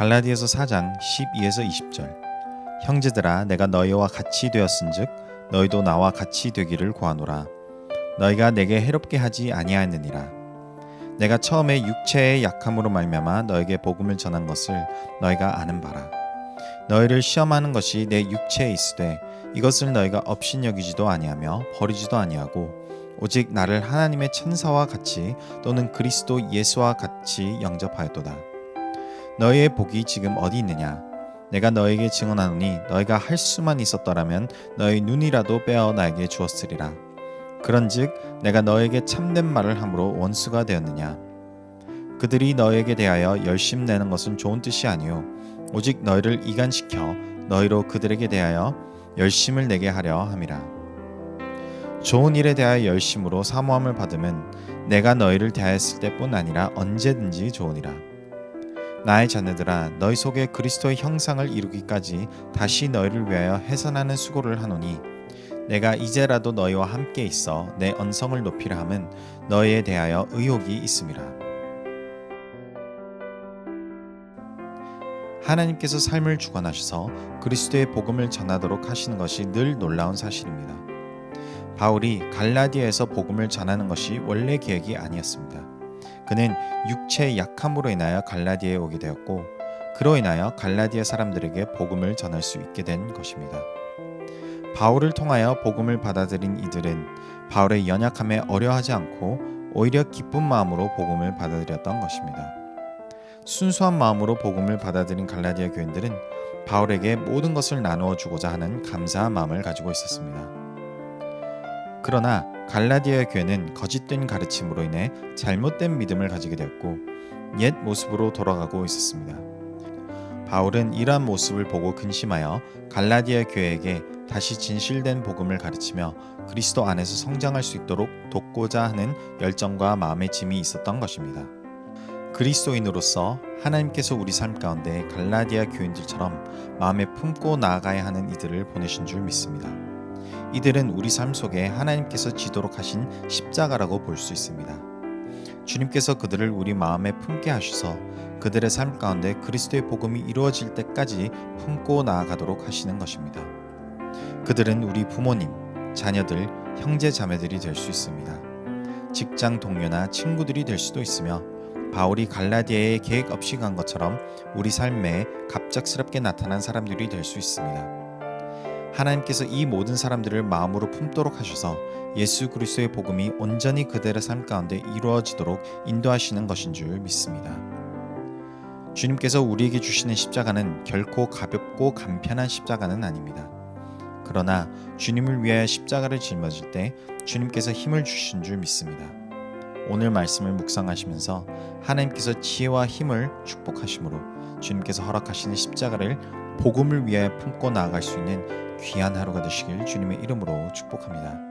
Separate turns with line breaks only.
갈라디아서 4장 12에서 20절. 형제들아 내가 너희와 같이 되었은즉 너희도 나와 같이 되기를 구하노라. 너희가 내게 해롭게 하지 아니하였느니라. 내가 처음에 육체의 약함으로 말미암아 너에게 복음을 전한 것을 너희가 아는 바라. 너희를 시험하는 것이 내 육체에 있으되 이것을 너희가 업신여기지도 아니하며 버리지도 아니하고 오직 나를 하나님의 천사와 같이 또는 그리스도 예수와 같이 영접하였도다. 너희의 복이 지금 어디 있느냐? 내가 너에게 증언하노니 너희가 할 수만 있었더라면 너희 눈이라도 빼어 나에게 주었으리라. 그런즉 내가 너에게 참된 말을 함으로 원수가 되었느냐? 그들이 너에게 대하여 열심 내는 것은 좋은 뜻이 아니요 오직 너희를 이간시켜 너희로 그들에게 대하여 열심을 내게 하려 함이라. 좋은 일에 대하여 열심으로 사모함을 받으면 내가 너희를 대하였을 때뿐 아니라 언제든지 좋으니라. 나의 자녀들아 너희 속에 그리스도의 형상을 이루기까지 다시 너희를 위하여 해산하는 수고를 하노니 내가 이제라도 너희와 함께 있어 내 언성을 높이려 함은 너희에 대하여 의혹이 있음이라. 하나님께서 삶을 주관하셔서 그리스도의 복음을 전하도록 하시는 것이 늘 놀라운 사실입니다. 바울이 갈라디아에서 복음을 전하는 것이 원래 계획이 아니었습니다. 그는 육체의 약함으로 인하여 갈라디아에 오게 되었고 그로 인하여 갈라디아 사람들에게 복음을 전할 수 있게 된 것입니다. 바울을 통하여 복음을 받아들인 이들은 바울의 연약함에 어려하지 않고 오히려 기쁜 마음으로 복음을 받아들였던 것입니다. 순수한 마음으로 복음을 받아들인 갈라디아 교인들은 바울에게 모든 것을 나누어 주고자 하는 감사한 마음을 가지고 있었습니다. 그러나 갈라디아 교회는 거짓된 가르침으로 인해 잘못된 믿음을 가지게 되었고 옛 모습으로 돌아가고 있었습니다. 바울은 이러한 모습을 보고 근심하여 갈라디아 교회에게 다시 진실된 복음을 가르치며 그리스도 안에서 성장할 수 있도록 돕고자 하는 열정과 마음의 짐이 있었던 것입니다. 그리스도인으로서 하나님께서 우리 삶 가운데 갈라디아 교인들처럼 마음에 품고 나아가야 하는 이들을 보내신 줄 믿습니다. 이들은 우리 삶 속에 하나님께서 지도록 하신 십자가라고 볼 수 있습니다. 주님께서 그들을 우리 마음에 품게 하셔서 그들의 삶 가운데 그리스도의 복음이 이루어질 때까지 품고 나아가도록 하시는 것입니다. 그들은 우리 부모님, 자녀들, 형제 자매들이 될 수 있습니다. 직장 동료나 친구들이 될 수도 있으며 바울이 갈라디아에 계획 없이 간 것처럼 우리 삶에 갑작스럽게 나타난 사람들이 될 수 있습니다. 하나님께서 이 모든 사람들을 마음으로 품도록 하셔서 예수 그리스도의 복음이 온전히 그들의 삶 가운데 이루어지도록 인도하시는 것인 줄 믿습니다. 주님께서 우리에게 주시는 십자가는 결코 가볍고 간편한 십자가는 아닙니다. 그러나 주님을 위하여 십자가를 짊어질 때 주님께서 힘을 주신 줄 믿습니다. 오늘 말씀을 묵상하시면서 하나님께서 지혜와 힘을 축복하심으로 주님께서 허락하시는 십자가를 복음을 위하여 품고 나아갈 수 있는 귀한 하루가 되시길 주님의 이름으로 축복합니다.